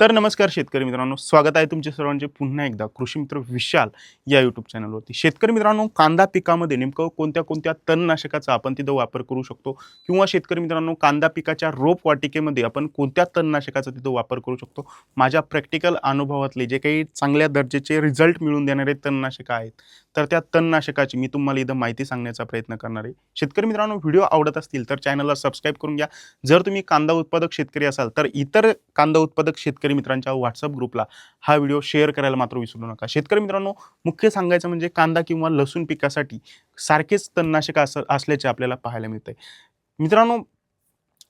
तर नमस्कार शेतकरी मित्रांनो स्वागत आहे तुमच्या सर्वांचे पुन्हा एकदा. कृषी मित्र विशाल या यूट्यूब चॅनलवरती शेतकरी मित्रांनो कांदा पिकामध्ये नेमकं कोणत्या कोणत्या तणनाशकाचा आपण तिथं वापर करू शकतो? किंवा शेतकरी मित्रांनो कांदा पिकाच्या रोप वाटिकेमध्ये आपण कोणत्या तणनाशकाचा तिथं वापर करू शकतो? माझ्या प्रॅक्टिकल अनुभवातले जे काही चांगल्या दर्जाचे रिझल्ट मिळून देणारे तणनाशकं आहेत तर त्या तणनाशकाची मी तुम्हाला इथं माहिती सांगण्याचा प्रयत्न करणार आहे. शेतकरी मित्रांनो व्हिडिओ आवडत असतील तर चॅनलला सबस्क्राईब करून घ्या. जर तुम्ही कांदा उत्पादक शेतकरी असाल तर इतर कांदा उत्पादक शेतकरी मित्रांच्या व्हॉट्सअप ग्रुपला हा व्हिडिओ शेअर करायला मात्र विसरू नका. शेतकरी मित्रांनो मुख्य सांगायचं म्हणजे कांदा किंवा लसूण पिकासाठी सारखेच तणनाशक अस असल्याचे आपल्याला पाहायला मिळतंय. मित्रांनो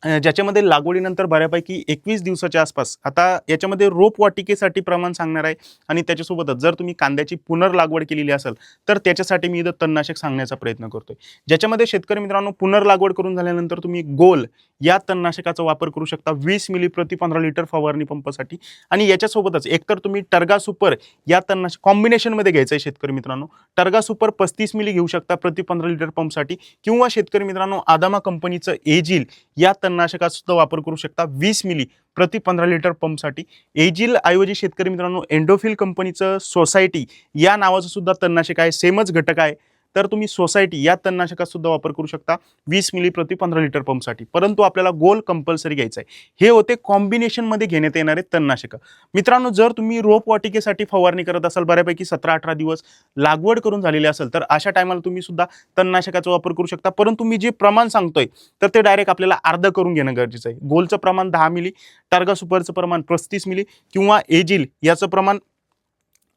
ज्याच्यामध्ये लागवडीनंतर बऱ्यापैकी एकवीस दिवसाच्या आसपास आता याच्यामध्ये रोप वाटिकेसाठी प्रमाण सांगणार आहे आणि त्याच्यासोबतच जर तुम्ही कांद्याची पुनर्लागवड केलेली असेल तर त्याच्यासाठी मी इथं तणनाशक सांगण्याचा प्रयत्न करतोय. ज्याच्यामध्ये शेतकरी मित्रांनो पुनर्लागवड करून झाल्यानंतर तुम्ही गोल या तणनाशकाचा वापर करू शकता वीस मिली प्रति पंधरा लिटर फवारणी पंपासाठी. आणि याच्यासोबतच एकतर तुम्ही टर्गा सुपर या तणनाशक कॉम्बिनेशनमध्ये घ्यायचं आहे शेतकरी मित्रांनो. टर्गा सुपर पस्तीस मिली घेऊ शकता प्रति पंधरा लिटर पंपसाठी किंवा शेतकरी मित्रांनो आदामा कंपनीचं एजिल या तणनाशकाचा सुद्धा वापर करू शकता. वीस मिली प्रति पंधरा लिटर पंपसाठी. एजिल ऐवजी शेतकरी मित्रांनो एंडोफिल कंपनीचं सोसायटी या नावाचं सुद्धा तणनाशक आहे. सेमच घटक आहे. तर तुम्ही सोसायटी या तणनाशकाचा सुद्धा वापर करू शकता. वीस मिली प्रति पंधरा लिटर पंपसाठी परंतु आपल्याला गोल कंपल्सरी घ्यायचं आहे हे होते कॉम्बिनेशनमध्ये घेण्यात येणारे तणनाशकं. मित्रांनो जर तुम्ही रोप वाटिकेसाठी फवारणी करत असाल बऱ्यापैकी सतरा अठरा दिवस लागवड करून झालेली असेल तर अशा टायमाला तुम्ही सुद्धा तणनाशकाचा वापर करू शकता. परंतु मी जे प्रमाण सांगतोय तर ते डायरेक्ट आपल्याला अर्ध करून घेणं गरजेचं आहे. गोलचं प्रमाण दहा मिली टार्गा सुपरचं प्रमाण पस्तीस मिली किंवा एजिल याचं प्रमाण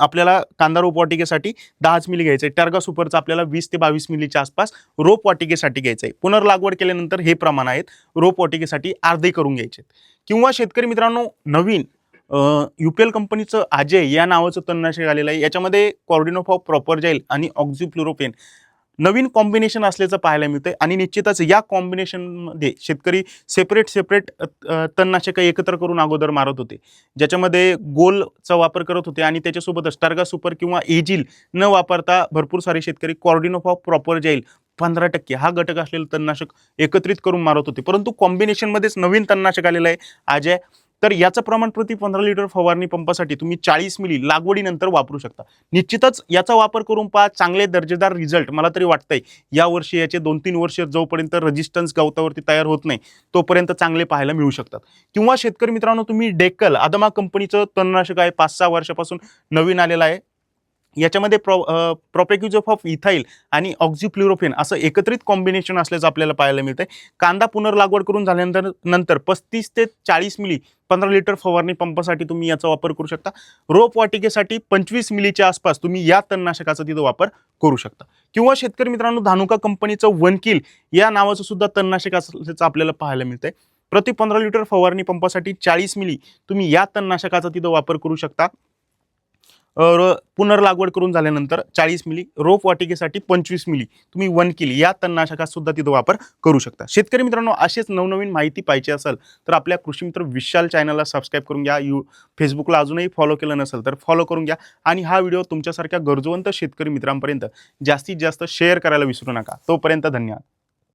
आपल्याला कांदा रोप वाटिकेसाठी दहाच मिली घ्यायचं. आहे टर्गा सुपरचं आपल्याला वीस ते बावीस मिलीच्या आसपास रोप वाटिकेसाठी घ्यायचं. आहे पुनर्लागवड केल्यानंतर हे प्रमाण आहेत रोप वाटिकेसाठी अर्धे करून घ्यायचे. आहेत. किंवा शेतकरी मित्रांनो नवीन यू पी एल कंपनीचं अजय या नावाचं तणनाशक आलेलं आहे. याच्यामध्ये कॉर्डिनोफॉ प्रॉपर जाईल आणि ऑक्झिफ्लोरोपेन नवीन कॉम्बिनेशन असल्याचं पाहायला मिळतंय. आणि निश्चितच या कॉम्बिनेशनमध्ये शेतकरी सेपरेट सेपरेट तणनाशकं एकत्र करून अगोदर मारत होते. ज्याच्यामध्ये गोलचा वापर करत होते आणि त्याच्यासोबतच टर्गा सुपर किंवा एजिल न वापरता भरपूर सारे शेतकरी कॉर्डिनोफॉ प्रॉपर जाईल पंधरा टक्के हा घटक असलेलं तणनाशक एकत्रित करून मारत होते. परंतु कॉम्बिनेशनमध्येच नवीन तणनाशक आलेलं आहे. अजय तर याचं प्रमाण प्रति पंधरा लिटर फवारणी पंपासाठी तुम्ही चाळीस मिली लागवडीनंतर वापरू शकता. निश्चितच याचा वापर करून पहा चांगले दर्जेदार रिझल्ट मला तरी वाटतंय. यावर्षी याचे दोन तीन वर्ष जोपर्यंत रजिस्टन्स गवतावरती तयार होत नाही तोपर्यंत चांगले पाहायला मिळू शकतात. किंवा शेतकरी मित्रांनो तुम्ही डेक्कल आदमा कंपनीचं तणनाशक आहे. पाच सहा वर्षापासून नवीन आलेलं आहे. याच्यामध्ये प्रॉ प्रोपेक्युजॉफ ऑफ इथाईल आणि ऑक्झिफ्ल्युरोफेन असं एकत्रित कॉम्बिनेशन असल्याचं आपल्याला पाहायला मिळतंय. कांदा पुनर्लागवड करून झाल्यानंतर नंतर पस्तीस ते चाळीस मिली पंधरा लिटर फवारणी पंपासाठी तुम्ही याचा वापर करू शकता. रोप वाटिकेसाठी पंचवीस मिलीच्या आसपास तुम्ही या तणनाशकाचा तिथं वापर करू शकता. किंवा शेतकरी मित्रांनो धानुका कंपनीचं वन किल या नावाचं सुद्धा तणनाशक असल्याचं आपल्याला पाहायला मिळतंय. प्रति पंधरा लिटर फवारणी पंपासाठी चाळीस मिली तुम्ही या तणनाशकाचा तिथं वापर करू शकता. पुनर्लागवड करून झाल्यानंतर चाळीस मिली रोप वाटिकेसाठी पंचवीस मिली तुम्ही वन किली या तणनाशकात सुद्धा तिथं वापर करू शकता. शेतकरी मित्रांनो असेच नवनवीन माहिती पाहिजे असेल तर आपल्या कृषी मित्र विशाल चॅनलला सबस्क्राईब करून घ्या. यू फेसबुकला अजूनही फॉलो केलं नसेल तर फॉलो करून घ्या. आणि हा व्हिडिओ तुमच्यासारख्या गरजवंत शेतकरी मित्रांपर्यंत जास्तीत जास्त शेअर करायला विसरू नका. तोपर्यंत धन्यवाद.